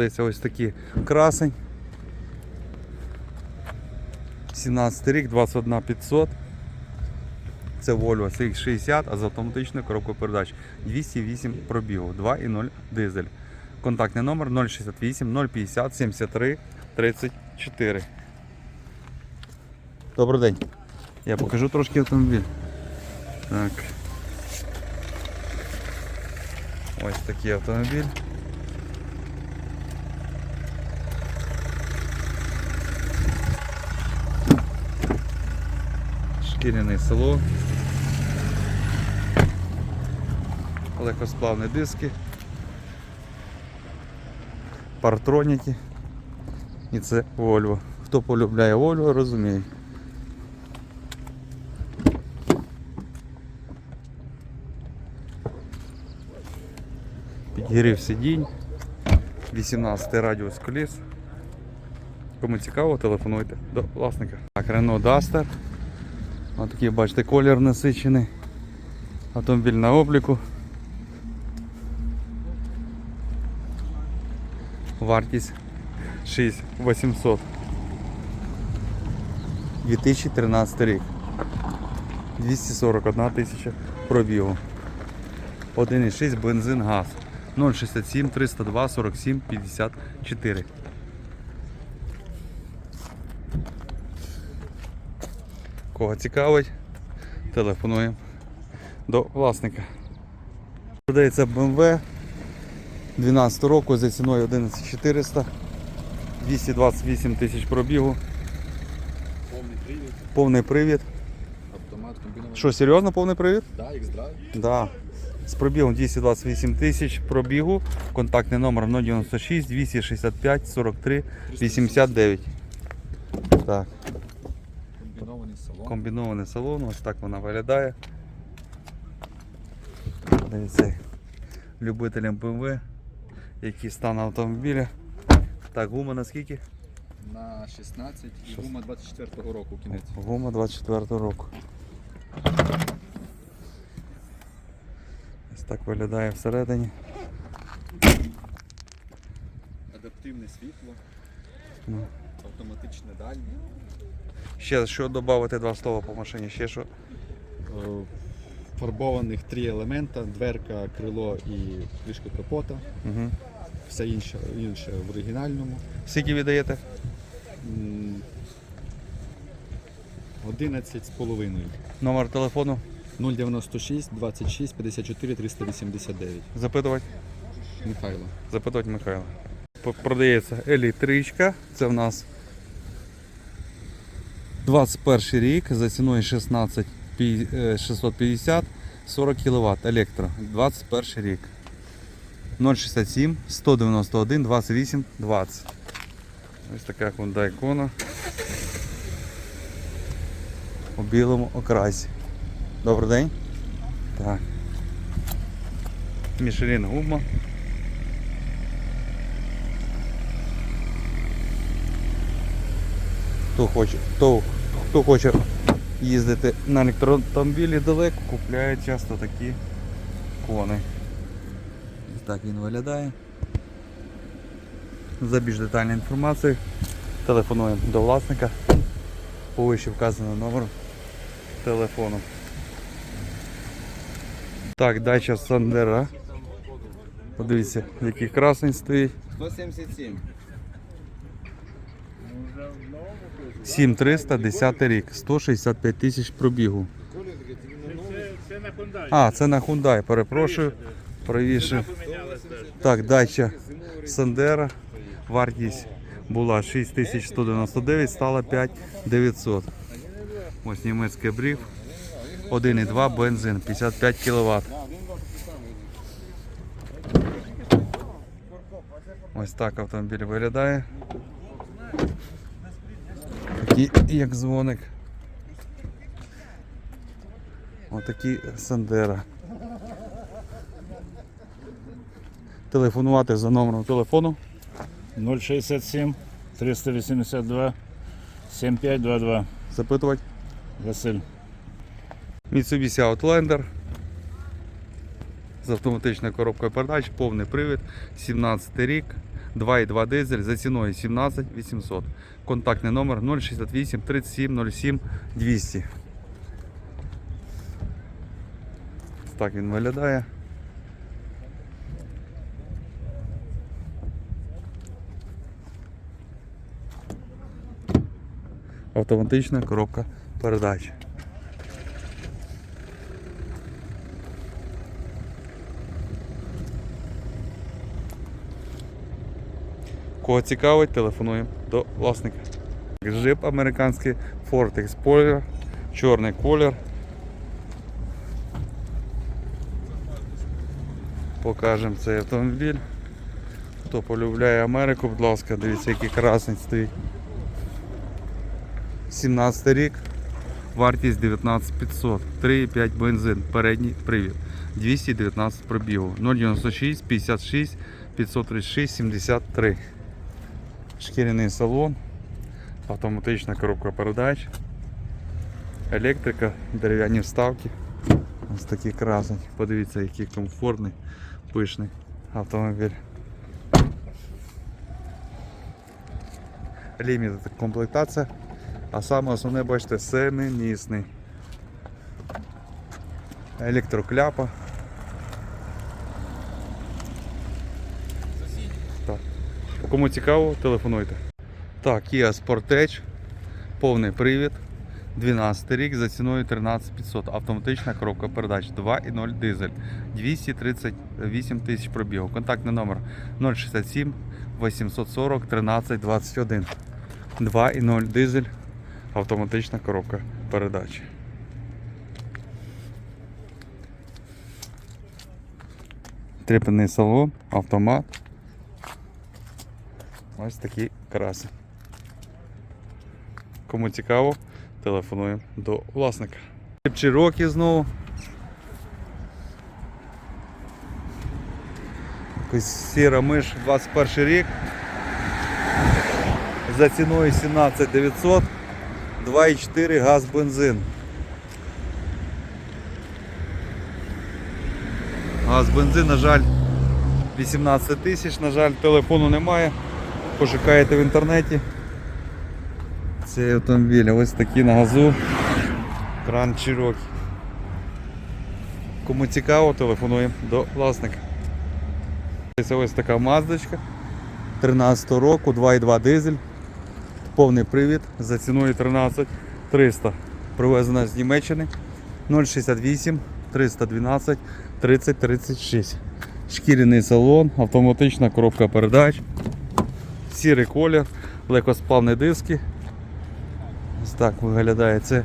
Дивіться, ось такий красень. 17 рік, 21 500. Це Volvo CX60, а з автоматичною коробкою передач 208 пробігу, 2.0 дизель. Контактний номер 068 050 73 34. Добрий день. Я покажу трошки автомобіль. Так. Ось такий автомобіль. Шкіряний салон. Легкосплавні диски. Партроніки. І це Volvo. Хто полюбляє Volvo, розуміє. Підгірів сидінь. 18 радіус коліс. Кому цікаво, телефонуйте до власника. Так, Renault Duster. Ось такий, бачите, колір насичений. Автомобіль на обліку. Вартість 6800. 2013 рік. 241 тисяча пробігу. 1,6 бензин газ. 067 302 47 54. Кого цікавить, телефонуємо до власника. Продається BMW 12 року за ціною 11400, 228 тисяч пробігу, Повний привід, повний привід. автомат комбінований. Що, серйозно повний привід? Да, X-Drive. Да. З пробігом 228 тисяч пробігу. Контактний номер 096 265 43 89. Так, Комбінований салон. комбінований салон, ось так вона виглядає. Дивіться, любителям BMW, який стан автомобіля. Так, гума наскільки? На 16 і гума 24-го року кінець. Гума 24 року. Ось так виглядає всередині. Адаптивне світло, Ну. Автоматичне дальнє. Ще що додати два слова по машині, ще що. Е, Фарбованих три елемента, дверка, крило і кришка капота. Угу. Все інше, інше в оригінальному. Скільки віддаєте? М, 11 з половиною. Номер телефону 096 26 54 389. запитувати? Михайло. Запитувати Михайла. Продається електричка. Це в нас 21 рік за ціною 16 е, 650 40 кВт електро. 21 рік. 067 191 28 20. Ось така Hyundai Kona. У білому окрасі. Добрий день. Так. Мішелін гума. Хто хоче, хто, хто хоче їздити на електроавтомобілі далеко, купляє часто такі кони. Ось так він виглядає. За більш детальною інформацією телефонуємо до власника по вище вказаному номеру телефону. Так, дача Сандера. Подивіться, який красний стоїть. 177. 7300, 10 рік, 165 тисяч пробігу. А, це на Hyundai, перепрошую. Правіше. Так, дача Сандера. Вартість була 6199, стала 5900. Ось німецький бриф. 1,2 бензин, 55 кВт. Ось так автомобіль виглядає. Такий як дзвоник. Отакі Сандера. Телефонувати за номером телефону 067 382 7522. запитувати. Василь. Mitsubishi Outlander з автоматичною коробкою передач, повний привід, 17 рік, 2,2 дизель за ціною 17 800. Контактний номер 068 37 07 200. Так він виглядає. Автоматична коробка передач. Кого телефонуємо до власника. Джип американський Ford Explorer, чорний колір. Покажемо цей автомобіль. Хто полюбляє Америку, будь ласка, дивіться, який красний стоїть. 17 рік, вартість 19500, 3,5 бензин, передній привід, 219 пробігу, 096 56 536 73. Шкіряний салон, автоматична коробка передач, електрика, дерев'яні вставки. Ось такі красні. Подивіться, який комфортний, пишний автомобіль. Ліміт комплектація. А саме основне, бачите, семимісний. Електрокляпа. Так. Кому цікаво, телефонуйте. Так, Kia Sportage, повний привід, 12 рік за ціною 13500. Автоматична коробка передач 2.0 дизель, 238 тисяч пробігу. Контактний номер 067 840 13 21. 2.0 дизель, автоматична коробка передач. Трепенний салон, автомат. Ось такі краси. Кому цікаво, телефонуємо до власника. Чирокі знову. Якась сіра миш 21 рік. За ціною 17 900, 2,4 газ бензин. Газ бензин, на жаль, 18 тисяч, на жаль, телефону немає. Пошукаєте в інтернеті. Цей автомобіль ось такий на газу. Кран Cherokee. Кому цікаво, телефонуємо до власника. Це ось така маздочка 13 року, 2,2 дизель, повний привід за ціною 13 300. Привезена з Німеччини 068 312 30 36. Шкіряний салон, автоматична коробка передач, сірий колір, легкосплавні диски. Ось так виглядає це.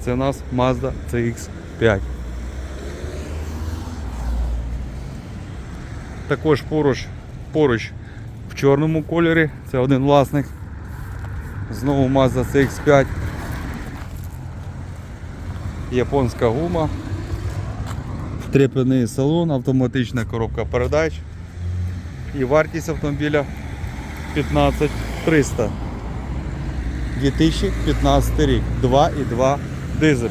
Це у нас Mazda CX5. Також поруч, поруч в чорному кольорі, це один власник. Знову Mazda CX5. Японська гума. Трепений салон, автоматична коробка передач. І вартість автомобіля 15 300. 2015 рік. 2,2 дизель.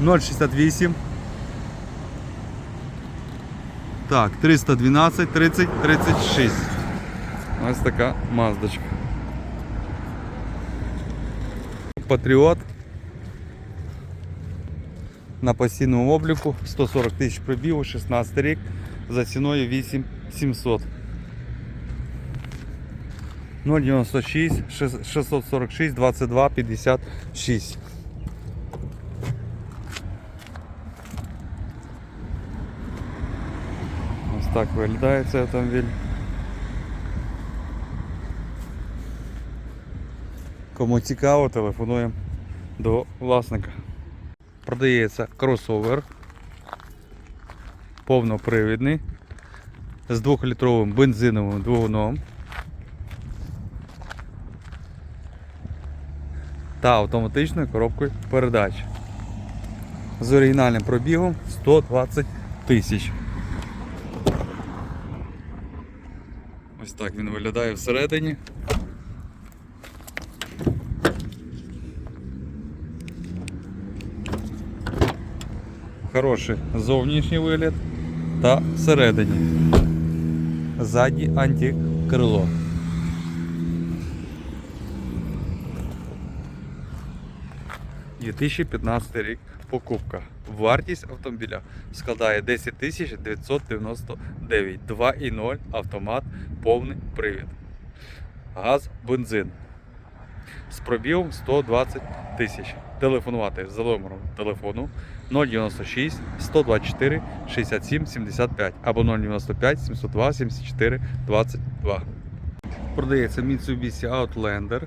Ноль шістдесят вісім. Так, 312, 30, 36. Ось така маздочка. Патріот. На постійному обліку 140 тисяч пробігу, 16 рік, за ціною 8700. 096 646 22 56. Ось так виглядає цей автомобіль. Кому цікаво, телефонуємо до власника. Продається кросовер повнопривідний з 2-літровим бензиновим двигуном та автоматичною коробкою передач з оригінальним пробігом 120 тисяч. Ось так він виглядає всередині. Хороший зовнішній вигляд та всередині. Ззаді антикрило. – 2015 рік покупка. Вартість автомобіля складає 10 999. 2,0 автомат, повний привід. Газ, бензин. З пробігом 120 тисяч. Телефонувати за номером телефону 096 124 67 75 або 095 702 74 22. Продається Mitsubishi Outlander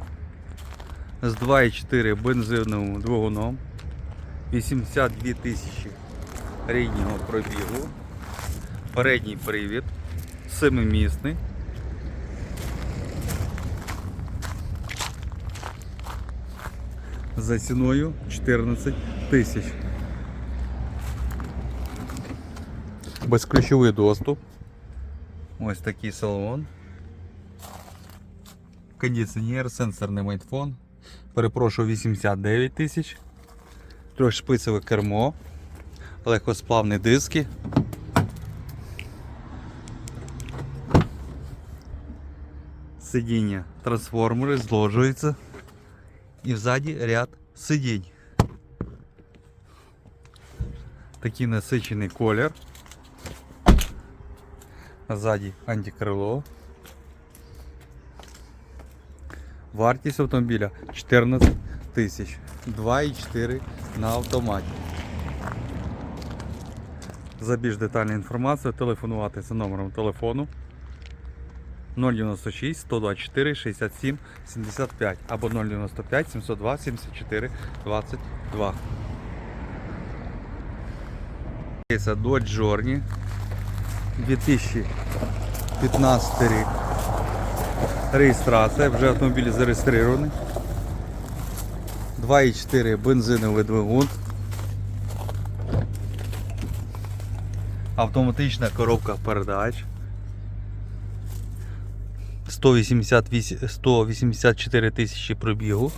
з 2,4 бензиновим двигуном. 82 тисячі ріднього пробігу. Передній привід. Семимісний. За ціною 14 тисяч. Безключовий доступ. Ось такий салон. Кондиціонер, сенсорний майтфон. Перепрошую 89 тисяч. Трьохшпицеве кермо. Легкосплавні диски. Сидіння трансформери зложуються. І взаді ряд сидінь. Такий насичений колір. Ззаді антикрило. Вартість автомобіля 14 тисяч. 2,4 на автоматі. За більш детальну інформацію телефонувати за номером телефону 096 124 67 75 або 095 702 74 22. Це Dodge Journey 2015 рік. Реєстрація, вже автомобіль зареєстрований. 2,4 бензиновий двигун. Автоматична коробка передач. 188, 184 тисячі пробігу.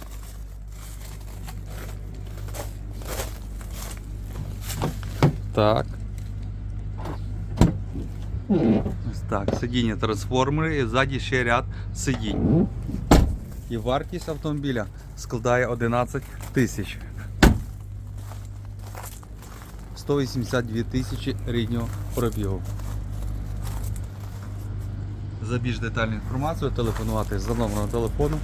Так. Так, сидіння трансформери і ззаді ще ряд сидінь. І вартість автомобіля складає 11 тисяч. 182 тисячі ріднього пробігу. За більш детальну інформацію телефонувати за номером телефону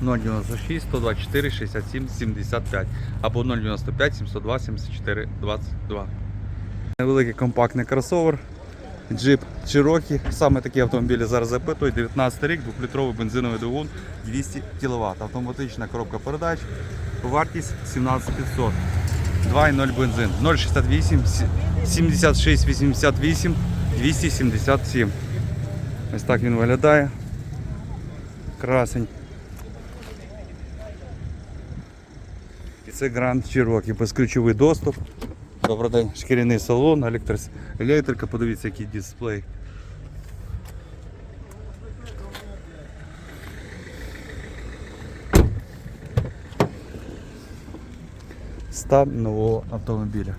096 124 67 75 або 095 702 74 22. Невеликий компактний кросовер. Джип Cherokee. Саме такі автомобілі зараз запитують. 19 рік, 2-літровий бензиновий двигун 200 кВт. Автоматична коробка передач. Вартість 17500. 2,0 бензин. 068 76 88 277. Ось так він виглядає. Красень. І це Grand Cherokee, безключовий доступ. Добрий день, шкіряний салон, електрис... електрика, подивіться, який дисплей. Стан нового автомобіля.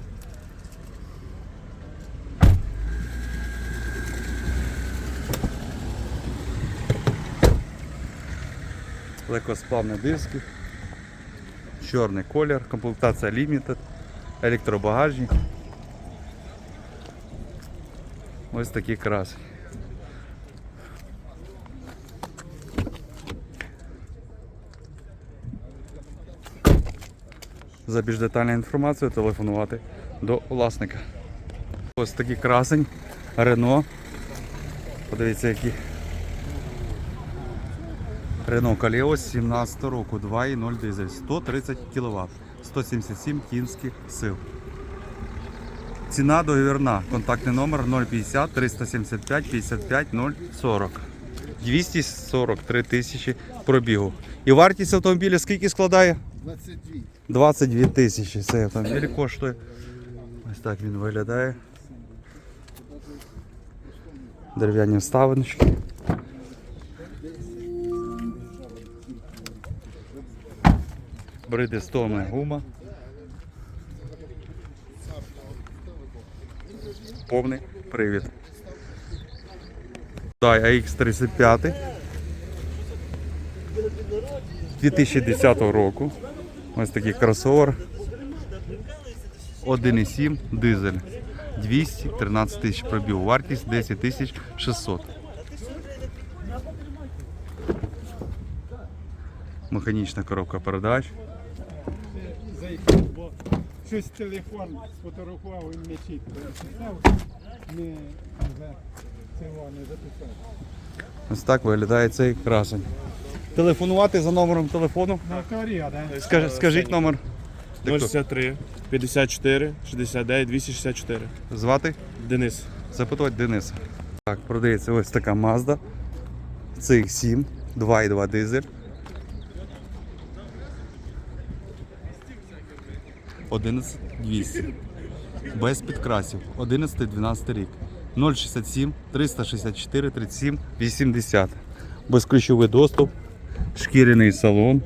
Легкосплавні диски, чорний колір, комплектація Limited, електробагажник. Ось такі краси. За більш детальну інформацію телефонувати до власника. Ось такий красень Рено. Подивіться, які. Рено Каліо 17 року, 2,0 дизель, 130 кВт, 177 кінських сил. Ціна договірна. Контактний номер 050 375 55 040. 243 тисячі пробігу. І вартість автомобіля скільки складає? 22. 22 тисячі цей автомобіль коштує. Ось так він виглядає. Дерев'яні вставиночки. Бриди стоми гума. повний привід. Hyundai AX35 2010 року. Ось такий кросовер. 1,7 дизель. 213 тисяч пробіг. Вартість 10 тисяч 600. Механічна коробка передач. Щось телефон сфотографував і не чітко не цього не записав. Ось так виглядає цей красень. Телефонувати за номером телефону. На авторія, да? Скажи- скажіть номер. 063 54 69 264. Звати? Денис. Запитувати Денис. Так, продається ось така Mazda. CX7, 2,2 дизель. 11200. Без підкрасів. 11-12 рік. 067 364 37 80. Безключовий доступ. Шкіряний салон.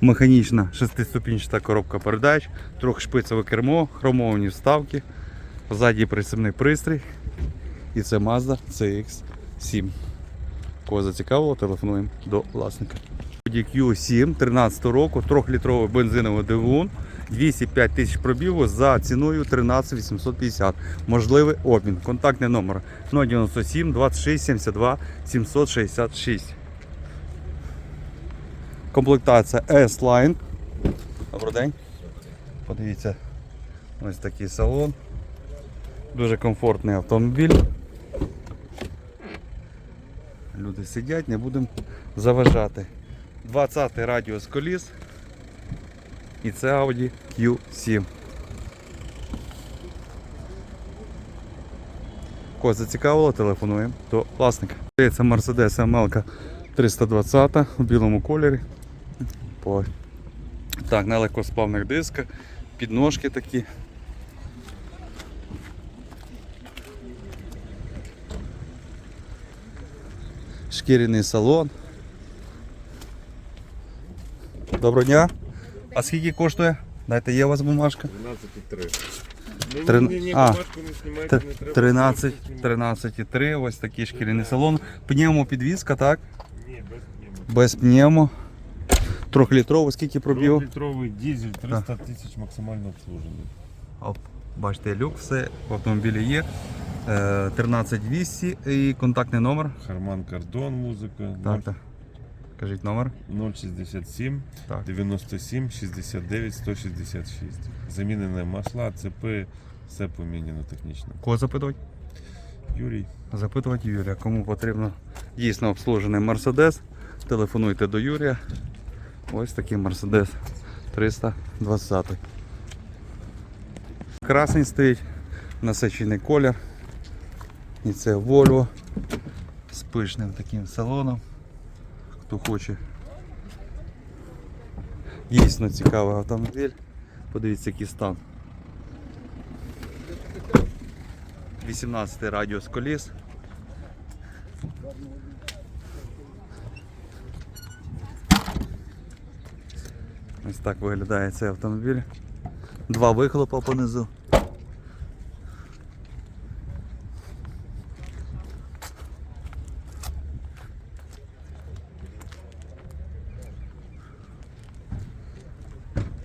Механічна шестиступінчата коробка передач, трьохшпицеве кермо, хромовані вставки, ззаді присивний пристрій. І це Mazda CX7. Кого зацікавило, телефонуємо до власника. Audi Q7 13 року, 3-літровий бензиновий двигун, 205 тисяч пробігу за ціною 13 850. Можливий обмін. Контактний номер 097 26 72 766. Комплектація S-Line. Добрий день. Подивіться, ось такий салон. Дуже комфортний автомобіль. Люди сидять, не будемо заважати. 20 радіус коліс. І це Audi Q7. Кого зацікавило, телефонуємо до власника. Це Mercedes ML 320 у білому кольорі. Так, на легкосплавних дисках, підножки такі. Шкіряний салон. Доброго дня. А скільки коштує? Дайте, є у вас бумажка? 12,3. Трин- Ні, ні, а, бумажку не знімайте, не треба. 13, 13,3, ось такий шкіряний салон. Пневмопідвізка, так? Ні, без пневмо. Без пневмо. Трьохлітровий, скільки пробігу? Трьохлітровий дизель, 300 тисяч максимально обслужений. Оп, бачите, люк, все в автомобілі є. Е, 13200 і контактний номер. Харман Кардон, музика. Так, так. Кажіть номер. 067 Так. 97 69 166. Замінені масла, цепи, все поміняно технічно. Кого запитувати? Юрій, Запитувати Юрія. Кому потрібно дійсно обслужений Мерседес, телефонуйте до Юрія. Ось такий Мерседес 320. Красний стоїть, насичений колір. І це Volvo з пишним таким салоном. Хто хоче. Дійсно цікавий автомобіль. Подивіться, який стан. 18 радіус коліс. Ось так виглядає цей автомобіль. Два вихлопа понизу.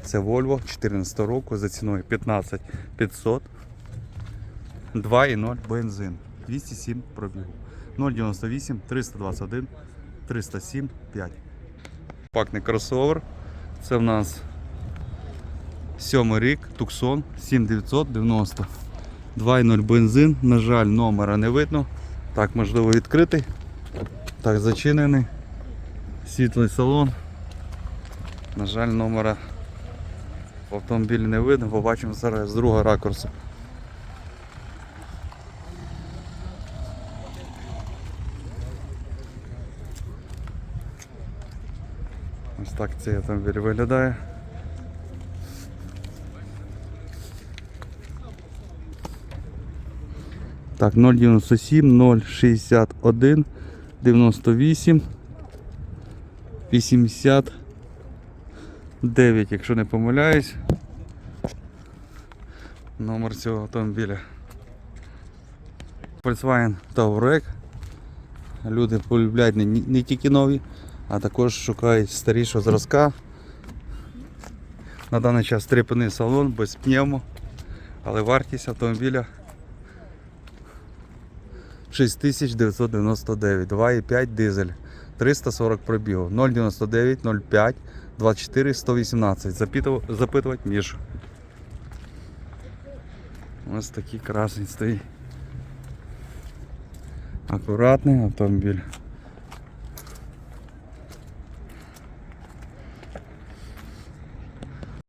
Це Volvo 14 року за ціною 15 500. 2,0 бензин. 207 пробігу. 098 321 307 5. Пакний кросовер. Це в нас сьомий рік, Tucson 7990. 2,0 бензин. На жаль, номера не видно. Так, можливо, відкритий. Так, зачинений. Світлий салон. На жаль, номера в автомобілі не видно. Побачимо зараз з другого ракурсу. Ось так цей автомобіль виглядає. Так, 097 061 98 89, якщо не помиляюсь. Номер цього автомобіля. Volkswagen Touareg. Люди полюбляють не, не тільки нові, а також шукають старішого зразка. На даний час трипаний салон без пневмо, але вартість автомобіля 6999, 2,5 дизель, 340 пробігу, 099, 05, 24, 118. Запитував, запитувати Мішу. Ось такий красний стоїть. Акуратний автомобіль.